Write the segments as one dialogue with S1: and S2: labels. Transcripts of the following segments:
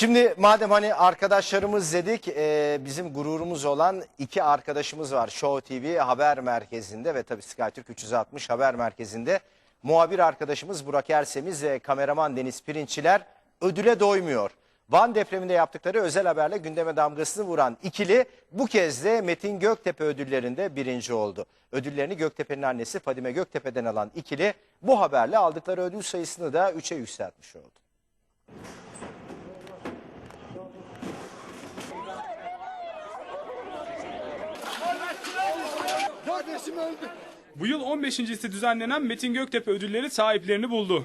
S1: Şimdi madem hani arkadaşlarımız dedik e, bizim gururumuz olan iki arkadaşımız var. Show TV haber merkezinde ve tabii SkyTürk 360 haber merkezinde. Muhabir arkadaşımız Burak Ersemiz ve kameraman Deniz Pirinççiler ödüle doymuyor. Van depreminde yaptıkları özel haberle gündeme damgasını vuran ikili bu kez de Metin Göktepe ödüllerinde birinci oldu. Ödüllerini Göktepe'nin annesi Fadime Göktepe'den alan ikili bu haberle aldıkları ödül sayısını da 3'e yükseltmiş oldu.
S2: Bu yıl 15.si düzenlenen Metin Göktepe ödülleri sahiplerini buldu.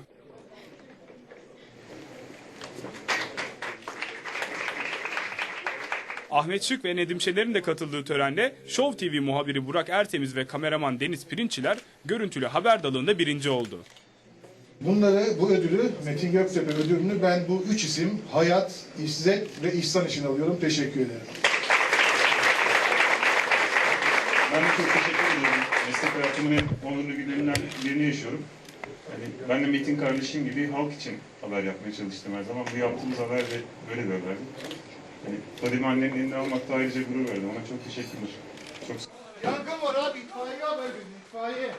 S2: Ahmet Şık ve Nedim Şener'in de katıldığı törende Show TV muhabiri Burak Ertemiz ve kameraman Deniz Pirinççiler görüntülü haber dalında birinci oldu.
S3: Bunları, bu ödülü, Metin Göktepe ödülünü ben bu üç isim Hayat, İzzet ve İhsan için alıyorum. Teşekkür ederim.
S4: Ben de çok teşekkür ediyorum. Meslek hayatımın en onurlu günlerinden birini yaşıyorum. Yani ben de Metin kardeşim gibi halk için haber yapmaya çalıştım her zaman. Bu yaptığımız haber de böyle bir haberdi. Yani Fadime annenin elinden almakta ayrıca gurur verdim. Ona çok teşekkürler. Çok
S3: Yangın var abi, itfaiye haber verin, itfaiye.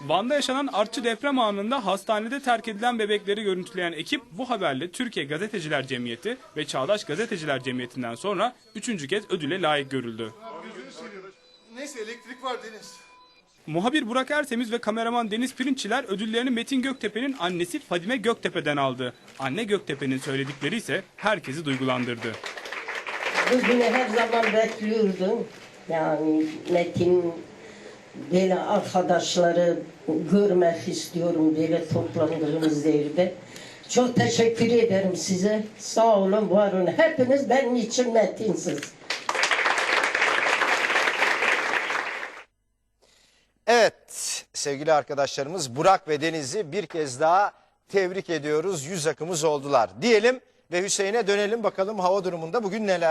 S2: Van'da yaşanan artçı deprem anında hastanede terk edilen bebekleri görüntüleyen ekip bu haberle Türkiye Gazeteciler Cemiyeti ve Çağdaş Gazeteciler Cemiyeti'nden sonra üçüncü kez ödüle layık görüldü.
S3: Neyse elektrik var Deniz.
S2: Muhabir Burak Ertemiz ve kameraman Deniz Pirinççiler ödüllerini Metin Göktepe'nin annesi Fadime Göktepe'den aldı. Anne Göktepe'nin söyledikleri ise herkesi duygulandırdı.
S5: Bugünü her zaman bekliyordum. Yani Metin böyle arkadaşları görmek istiyorum böyle toplandığımız yerde. Çok teşekkür ederim size. Sağ olun, var olun. Hepiniz benim için Metinsiz.
S1: Sevgili arkadaşlarımız Burak ve Deniz'i bir kez daha tebrik ediyoruz. Yüz akımız oldular diyelim ve Hüseyin'e dönelim bakalım hava durumunda bugün neler.